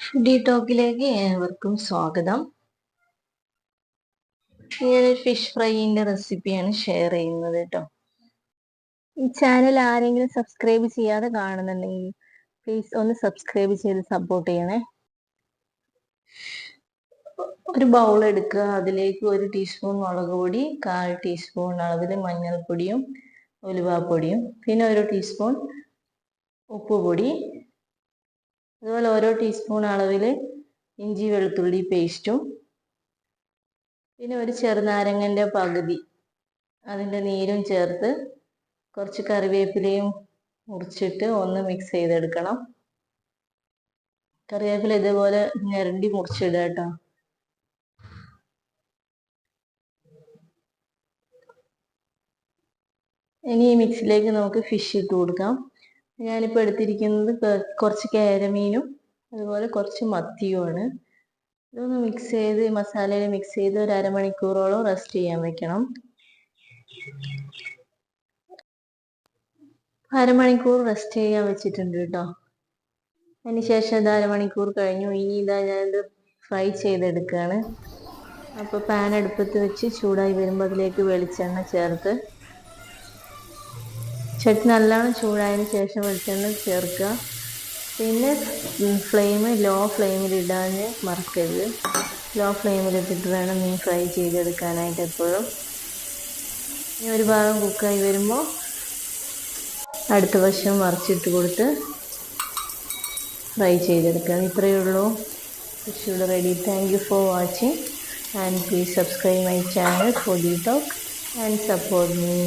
Foodie ടോക്കിലേക്ക് ഏവർക്കും സ്വാഗതം. ഞാനൊരു ഫിഷ് ഫ്രൈയിന്റെ റെസിപ്പിയാണ് ഷെയർ ചെയ്യുന്നത് കേട്ടോ. ഈ ചാനൽ ആരെങ്കിലും സബ്സ്ക്രൈബ് ചെയ്യാതെ കാണുന്നുണ്ടെങ്കിൽ പ്ലീസ് ഒന്ന് സബ്സ്ക്രൈബ് ചെയ്ത് സപ്പോർട്ട് ചെയ്യണേ. ഒരു ബൗൾ എടുക്കുക. അതിലേക്ക് ഒരു ടീസ്പൂൺ മുളക് പൊടി കാൽ ടീസ്പൂൺ അളവിൽ മഞ്ഞൾപ്പൊടിയും ഉലുവാപ്പൊടിയും പിന്നെ ഒരു ടീസ്പൂൺ ഉപ്പുപൊടി അതുപോലെ ഓരോ ടീസ്പൂൺ അളവിൽ ഇഞ്ചി വെളുത്തുള്ളി പേസ്റ്റും പിന്നെ ഒരു ചെറുനാരങ്ങന്റെ പകുതി അതിന്റെ നീരും ചേർത്ത് കുറച്ച് കറിവേപ്പിലയും മുറിച്ചിട്ട് ഒന്ന് മിക്സ് ചെയ്തെടുക്കണം. കറിവേപ്പില ഇതുപോലെ ഞരണ്ടി മുറിച്ചിടുക കേട്ടോ. ഇനി ഈ മിക്സിലേക്ക് നമുക്ക് ഫിഷ് ഇട്ട് കൊടുക്കാം. ഞാനിപ്പോൾ എടുത്തിരിക്കുന്നത് കുറച്ച് കേരമീനും അതുപോലെ കുറച്ച് മത്തിയുമാണ്. ഇതൊന്ന് മിക്സ് ചെയ്ത് മസാലയിൽ മിക്സ് ചെയ്ത് ഒരു അരമണിക്കൂറോളം റെസ്റ്റ് ചെയ്യാൻ വെക്കണം. അരമണിക്കൂർ റെസ്റ്റ് ചെയ്യാൻ വെച്ചിട്ടുണ്ട് കേട്ടോ അതിനുശേഷം ഇത് അരമണിക്കൂർ കഴിഞ്ഞു. ഇനി ഇതാ ഞാനിത് ഫ്രൈ ചെയ്തെടുക്കുകയാണ് അപ്പോൾ പാൻ അടുപ്പത്ത് വെച്ച് ചൂടായി വരുമ്പോൾ അതിലേക്ക് വെളിച്ചെണ്ണ ചേർത്ത് ചട്ടി നല്ലോണം ചൂടായതിന് ശേഷം വെളിച്ചെണ്ണ ചേർക്കുക. പിന്നെ ഫ്ലെയിം ലോ ഫ്ലെയിമിൽ ഇടാൻ മറക്കരുത് ലോ ഫ്ലെയിമിൽ ഇട്ടിട്ട് വേണം മീൻ ഫ്രൈ ചെയ്തെടുക്കാനായിട്ട് എപ്പോഴും. ഇനി ഒരു ഭാഗം കുക്കായി വരുമ്പോൾ അടുത്ത വശം മറിച്ചിട്ട് കൊടുത്ത് ഫ്രൈ ചെയ്തെടുക്കാം. ഇത്രയേ ഉള്ളൂ. Fish ready thank you for watching and please subscribe my channel for the talk and support me